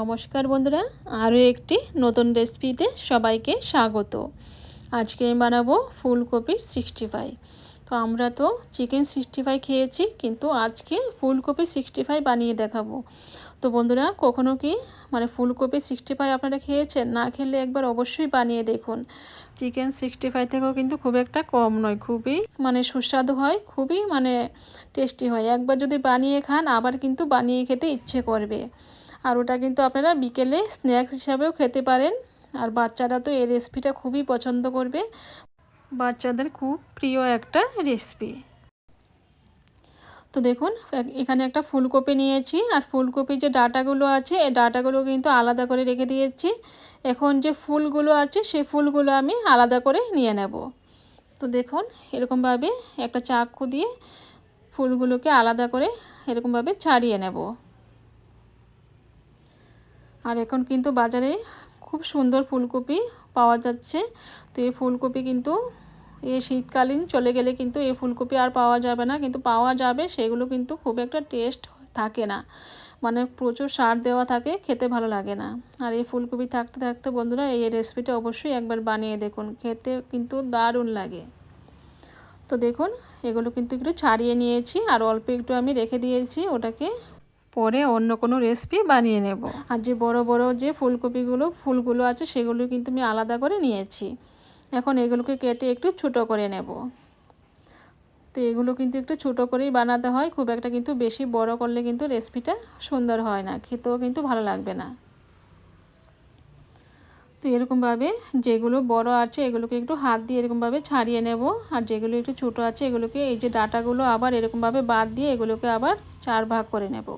নমস্কার বন্ধুরা, আরও একটি নতুন রেসিপিতে সবাইকে স্বাগত। আজকে আমি বানাবো ফুলকপির সিক্সটি ফাইভ তো আমরা তো চিকেন সিক্সটি ফাইভ খেয়েছি, কিন্তু আজকে ফুলকপি সিক্সটি ফাইভ বানিয়ে দেখাবো। তো বন্ধুরা, কখনো কি মানে ফুলকপি সিক্সটি ফাইভ আপনারা খেয়েছেন? না খেলে একবার অবশ্যই বানিয়ে দেখুন। চিকেন সিক্সটি ফাইভ থেকেও কিন্তু খুব একটা কম নয়, খুবই মানে সুস্বাদু হয়, খুবই মানে টেস্টি হয়। একবার যদি বানিয়ে খান, আবার কিন্তু বানিয়ে খেতে ইচ্ছে করবে। আর ওটা কিন্তু আপনারা বিকেলে স্ন্যাক্স হিসাবেও খেতে পারেন। আর বাচ্চারা তো এই রেসিপিটা খুবই পছন্দ করবে। বাচ্চাদের খুব প্রিয় একটা রেসিপি তো দেখুন এখানে একটা ফুলকপি নিয়েছি। আর ফুলকপির যে ডাটাগুলো আছে, এই ডাটাগুলো কিন্তু আলাদা করে রেখে দিয়েছি। এখন যে ফুলগুলো আছে সেই ফুলগুলো আমি আলাদা করে নিয়ে নেব। তো দেখুন, এরকমভাবে একটা চাকু দিয়ে ফুলগুলোকে আলাদা করে এরকমভাবে ছাড়িয়ে নেব। আর এখন কিন্তু বাজারে খুব সুন্দর ফুলকপি পাওয়া যাচ্ছে। তো এই ফুলকপি কিন্তু এই শীতকালীন চলে গেলে কিন্তু এই ফুলকপি আর পাওয়া যাবে না। কিন্তু পাওয়া যাবে, সেগুলো কিন্তু খুব একটা টেস্ট থাকে না। মানে প্রচুর সার দেওয়া থাকে, খেতে ভালো লাগে না। আর এই ফুলকপি থাকতে থাকতে বন্ধুরা, এই রেসিপিটা অবশ্যই একবার বানিয়ে দেখুন। খেতে কিন্তু দারুণ লাগে। তো দেখুন, এগুলো কিন্তু একটু ছাড়িয়ে নিয়েছি। আর অল্প একটু আমি রেখে দিয়েছি ওটাকে। পরে অন্য কোনো রেসিপি বানিয়ে নেব। আর যে বড় বড় যে ফুলকপিগুলো, ফুলগুলো আছে সেগুলো কিন্তু আমি আলাদা করে নিয়েছি। এখন এগুলোকে কেটে একটু ছোটো করে নেব। তো এগুলো কিন্তু একটু ছোটো করেই বানাতে হয়, খুব একটা কিন্তু বেশি বড় করলে কিন্তু রেসিপিটা সুন্দর হয় না, খেতেও কিন্তু ভালো লাগবে না। তো এরকমভাবে যেগুলো বড় আছে এগুলোকে একটু হাত দিয়ে এরকমভাবে ছাড়িয়ে নেব, আর যেগুলো একটু ছোটো আছে এগুলোকে এই যে ডাটাগুলো আবার এরকমভাবে বাদ দিয়ে এগুলোকে আবার চার ভাগ করে নেব।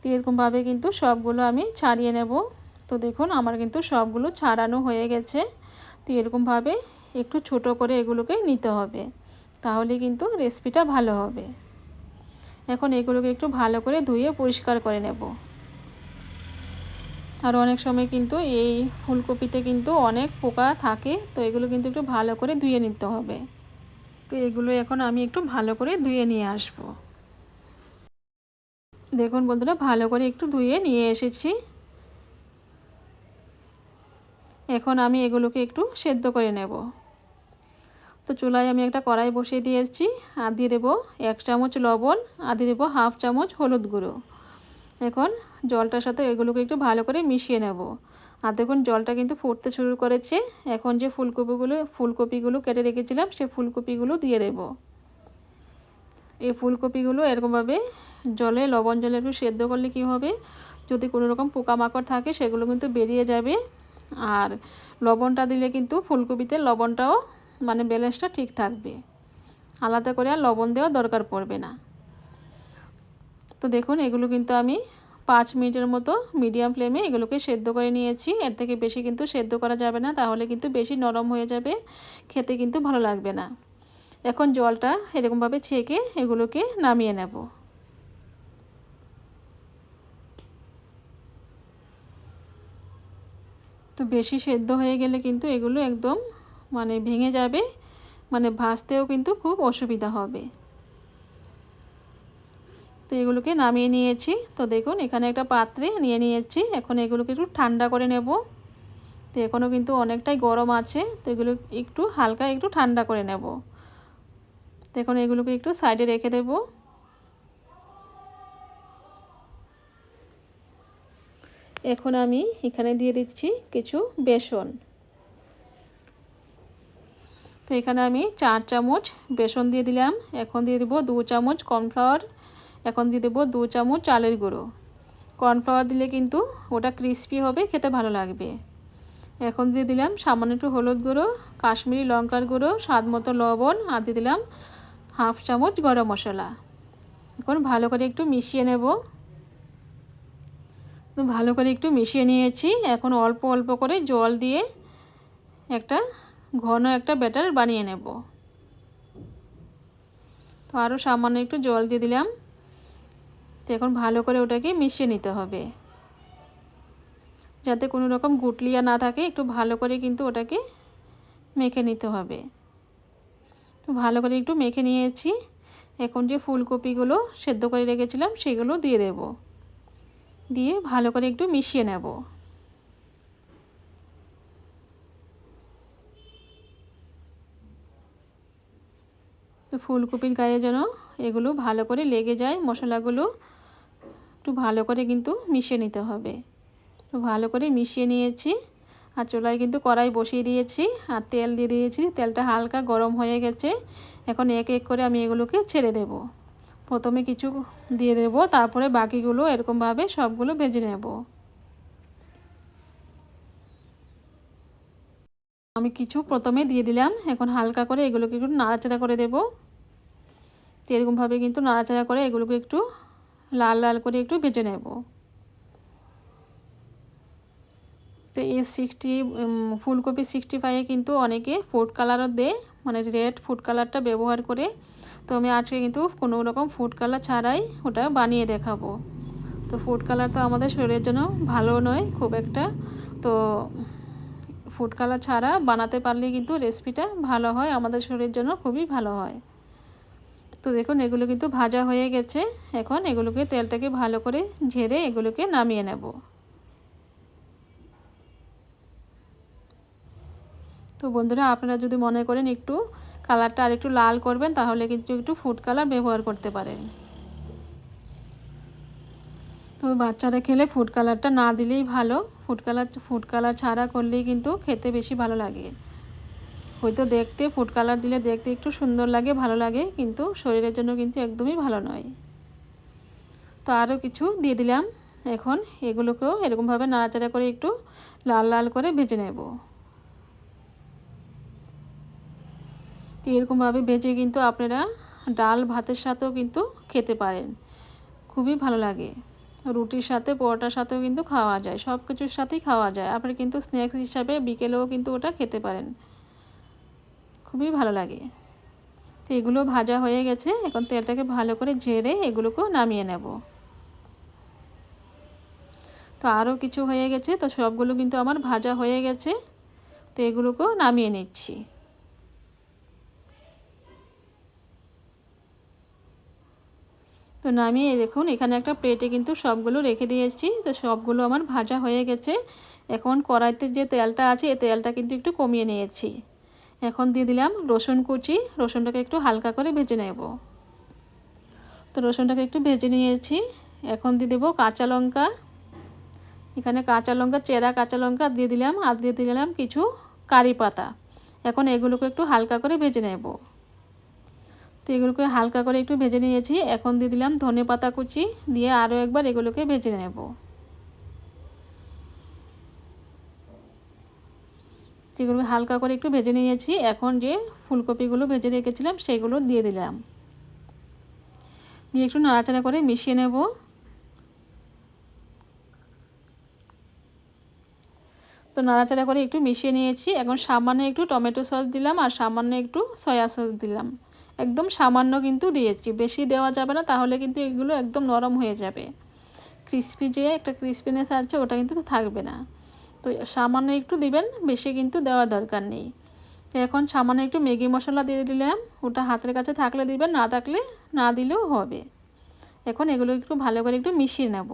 তো এরকমভাবে কিন্তু সবগুলো আমি ছাড়িয়ে নেব। তো দেখুন, আমার কিন্তু সবগুলো ছাড়ানো হয়ে গেছে। তো এরকমভাবে একটু ছোট করে এগুলোকে নিতে হবে। তাহলে কিন্তু রেসিপিটা ভালো হবে। এখন এগুলোকে একটু ভালো করে ধুয়ে পরিষ্কার করে নেব। আর অনেক সময় কিন্তু এই ফুলকপিতে কিন্তু অনেক পোকা থাকে, তো এগুলো কিন্তু একটু ভালো করে ধুয়ে নিতে হবে। তো এগুলো এখন আমি একটু ভালো করে ধুয়ে নিয়ে আসব। দেখুন বন্ধুরা, ভালো করে একটু ধুয়ে নিয়ে এসেছি। এখন আমি এগুলোকে একটু সেদ্ধ করে নেব। তো চুলায় আমি একটা কড়াই বসিয়ে দিয়েছি আর দিয়ে দেবো এক চামচ লবণ, আর দিয়ে দেবো হাফ চামচ হলুদ গুঁড়ো। এখন জলটার সাথে এগুলোকে একটু ভালো করে মিশিয়ে নেব। আর দেখুন, জলটা কিন্তু ফুটতে শুরু করেছে। এখন যে ফুলকপিগুলো ফুলকপিগুলো কেটে রেখেছিলাম, সে ফুলকপিগুলো দিয়ে দেব। এই ফুলকপিগুলো এরকমভাবে জলে, লবণ জলে একটু সেদ্ধ করলে কি হবে? যদি কোনো রকম পোকামাকড় থাকে, সেগুলো কিন্তু বেরিয়ে যাবে। আর লবণটা দিলে কিন্তু ফুলকপিতে লবণটাও মানে ব্যালেন্সটা ঠিক থাকবে। আলাদা করে আর লবণ দেওয়া দরকার পড়বে না। তো দেখুন, এগুলো কিন্তু আমি পাঁচ মিনিটের মতো মিডিয়াম ফ্লেমে এগুলোকে সেদ্ধ করে নিয়েছি। এর থেকে বেশি কিন্তু সেদ্ধ করা যাবে না, তাহলে কিন্তু বেশি নরম হয়ে যাবে। খেতে কিন্তু ভালো লাগবে না। এখন জলটা এরকমভাবে ছেঁকে এগুলোকে নামিয়ে নেব। তো বেশি সেদ্ধ হয়ে গেলে কিন্তু এগুলো একদম মানে ভেঙে যাবে মানে ভাজতেও কিন্তু খুব অসুবিধা হবে। তো এগুলোকে নামিয়ে নিয়েছি। তো দেখুন, এখানে একটা পাত্রে নিয়ে নিয়েছি। এখন এগুলোকে একটু ঠান্ডা করে নেব। তো এখনও কিন্তু অনেকটাই গরম আছে। তো এগুলো একটু হালকা একটু ঠান্ডা করে নেব। তো এখন এগুলোকে একটু সাইডে রেখে দেবো। এখন আমি এখানে দিয়ে দিচ্ছি কিছু বেসন। তো এখানে আমি চার চামচ বেসন দিয়ে দিলাম। এখন দিয়ে দেবো দু চামচ কর্নফ্লাওয়ার। এখন দিয়ে দেবো দু চামচ চালের গুঁড়ো। কর্নফ্লাওয়ার দিলে কিন্তু ওটা ক্রিস্পি হবে, খেতে ভালো লাগবে। এখন দিয়ে দিলাম সামান্য একটু হলুদ গুঁড়ো, কাশ্মীরি লঙ্কার গুঁড়ো, স্বাদ মতো লবণ আর দিয়ে দিলাম হাফ চামচ গরম মশলা। এখন ভালো করে একটু মিশিয়ে নেব। ভালো করে একটু মিশিয়ে নিয়েছি। এখন অল্প অল্প করে জল দিয়ে একটা ঘন একটা ব্যাটার বানিয়ে নেব। তো আরও সামান্য একটু জল দিয়ে দিলাম। তো এখন ভালো করে ওটাকে মিশিয়ে নিতে হবে। যাতে কোনো রকম গুটলিয়া না থাকে, একটু ভালো করে কিন্তু ওটাকে মেখে নিতে হবে। তো ভালো করে একটু মেখে নিয়েছি। এখন যে ফুলকপিগুলো সেদ্ধ করে রেখেছিলাম, সেগুলো দিয়ে দেবো। দিয়ে ভালো করে একটু মিশিয়ে নেব। তো ফুলকপির গায়ে যেন এগুলো ভালো করে লেগে যায়, মশলাগুলো একটু ভালো করে কিন্তু মিশিয়ে নিতে হবে। তো ভালো করে মিশিয়ে নিয়েছি, আর চুলায় কিন্তু কড়াই বসিয়ে দিয়েছি, আর তেল দিয়ে দিয়েছি। তেলটা হালকা গরম হয়ে গেছে, এখন এক এক করে আমি এগুলোকে ছেড়ে দেব। প্রথমে কিছু দিয়ে দেব, তারপরে বাকিগুলো এরকমভাবে সবগুলো ভেজে নেব। আমি কিছু প্রথমে দিয়ে দিলাম, এখন হালকা করে এগুলোকে একটু নাড়াচাড়া করে দেব। তো এরকমভাবে কিন্তু নাড়াচাড়া করে এগুলোকে একটু লাল লাল করে একটু ভেজে নেব। তো এই সিক্সটি ফুলকপি সিক্সটি ফাইভে কিন্তু অনেকে ফুড কালারও দেয় মানে রেড ফুড কালারটা ব্যবহার করে তো আমি আজকে কিন্তু কোনো রকম ফুড কালার ছাড়াই ওটা বানিয়ে দেখাবো। তো ফুড কালার তো আমাদের শরীরের জন্য ভালো নয়, খুব একটা। তো ফুড কালার ছাড়া বানাতে পারলে কিন্তু রেসিপিটা ভালো হয়, আমাদের শরীরের জন্য খুবই ভালো হয়। তো দেখুন, এগুলো কিন্তু ভাজা হয়ে গেছে। এখন এগুলোকে তেলটাকে ভালো করে ঝেড়ে এগুলোকে নামিয়ে নেব। তো বন্ধুরা, আপনারা যদি মনে করেন একটু কালারটা আর একটু লাল করবেন, তাহলে কিন্তু একটু ফুড কালার ব্যবহার করতে পারেন। তো বাচ্চারা খেলে ফুড কালারটা না দিলেই ভালো। ফুড কালার ফুড কালার ছাড়া করলেই কিন্তু খেতে বেশি ভালো লাগে। হয়তো দেখতে ফুড কালার দিলে দেখতে একটু সুন্দর লাগে, ভালো লাগে, কিন্তু শরীরের জন্য কিন্তু একদমই ভালো নয়। তো আরও কিছু দিয়ে দিলাম। এখন এগুলোকেও এরকমভাবে নাড়াচাড়া করে একটু লাল লাল করে ভেজে নেব। এরকমভাবে ভেজে কিন্তু আপনারা ডাল ভাতের সাথেও কিন্তু খেতে পারেন। খুবই ভালো লাগে। রুটির সাথে, পরোটার সাথেও কিন্তু খাওয়া যায়। সব কিছুর সাথেই খাওয়া যায়। আপনারা কিন্তু স্ন্যাক্স হিসাবে বিকেলেও কিন্তু ওটা খেতে পারেন। খুবই ভালো লাগে। তো এগুলো ভাজা হয়ে গেছে। এখন তেলটাকে ভালো করে ঝেড়ে এগুলোকেও নামিয়ে নেব। তো আরও কিছু হয়ে গেছে। তো সবগুলো কিন্তু আমার ভাজা হয়ে গেছে। তো এগুলোকেও নামিয়ে নিচ্ছি। তো নামিয়ে দেখুন, এখানে একটা প্লেটে কিন্তু সবগুলো রেখে দিয়েছি তো সবগুলো আমার ভাজা হয়ে গেছে। এখন কড়াইতে যে তেলটা আছে, এই তেলটা কিন্তু একটু কমিয়ে নিয়েছি। এখন দিয়ে দিলাম রসুন কুচি। রসুনটাকে একটু হালকা করে ভেজে নেব। তো রসুনটাকে একটু ভেজে নিয়েছি। এখন দিয়ে দেবো কাঁচা লঙ্কা। এখানে কাঁচা লঙ্কা, চেরা কাঁচা লঙ্কা দিয়ে দিলাম। আর দিয়ে দিলাম কিছু কারি পাতা। এখন এগুলোকে একটু হালকা করে ভেজে নেব। তো এগুলোকে হালকা করে একটু ভেজে নিয়েছি। এখন দিয়ে দিলাম ধনে পাতা কুচি, দিয়ে আরও একবার এগুলোকে ভেজে নেব। যেগুলো হালকা করে একটু ভেজে নিয়েছি। এখন যে ফুলকপিগুলো ভেজে রেখেছিলাম, সেগুলো দিয়ে দিলাম। দিয়ে একটু নাড়াচাড়া করে মিশিয়ে নেব। তো নাড়াচাড়া করে একটু মিশিয়ে নিয়েছি। এখন সামান্য একটু টমেটো সস দিলাম আর সামান্য একটু সয়া সস দিলাম। একদম সামান্য কিন্তু দিয়েছি। বেশি দেওয়া যাবে না, তাহলে কিন্তু এগুলো একদম নরম হয়ে যাবে। ক্রিসপি যে একটা ক্রিসপিনেস আছে, ওটা কিন্তু থাকবে না। তো সামান্য একটু দিবেন, বেশি কিন্তু দেওয়ার দরকার নেই। এখন সামান্য একটু ম্যাগি মশলা দিয়ে দিলাম। ওটা হাতের কাছে থাকলে দিবেন, না থাকলে না দিলেও হবে। এখন এগুলো একটু ভালো করে একটু মিশিয়ে নেব।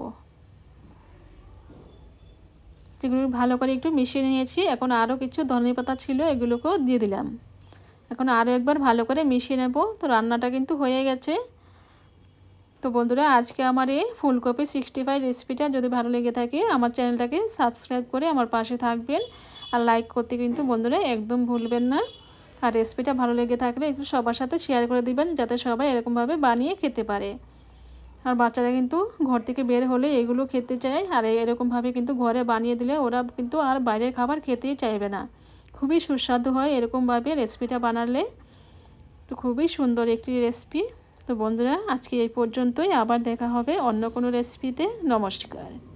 যেগুলো ভালো করে একটু মিশিয়ে নিয়েছি, এখন আরও কিছু ধনে পাতা ছিল, এগুলোকেও দিয়ে দিলাম। এখন আরও একবার ভালো করে মিশিয়ে নেব। তো রান্নাটা কিন্তু হয়ে গেছে। তো বন্ধুরা, আজকে আমার এই ফুলকপি সিক্সটি ফাইভ রেসিপিটা যদি ভালো লেগে থাকে, আমার চ্যানেলটাকে সাবস্ক্রাইব করে আমার পাশে থাকবেন। আর লাইক করতে কিন্তু বন্ধুরা একদম ভুলবেন না। আর রেসিপিটা ভালো লেগে থাকলে একটু সবার সাথে শেয়ার করে দিবেন, যাতে সবাই এরকমভাবে বানিয়ে খেতে পারে। আর বাচ্চারা কিন্তু ঘর থেকে বের হলে এগুলো খেতে চায়। আর এরকমভাবে কিন্তু ঘরে বানিয়ে দিলে ওরা কিন্তু আর বাইরের খাবার খেতেই চাইবে না। খুবই সুস্বাদু হয় এরকমভাবে রেসিপিটা বানালে। তো খুবই সুন্দর একটি রেসিপি। তো বন্ধুরা, আজকে এই পর্যন্তই। আবার দেখা হবে অন্য কোনো রেসিপিতে। নমস্কার।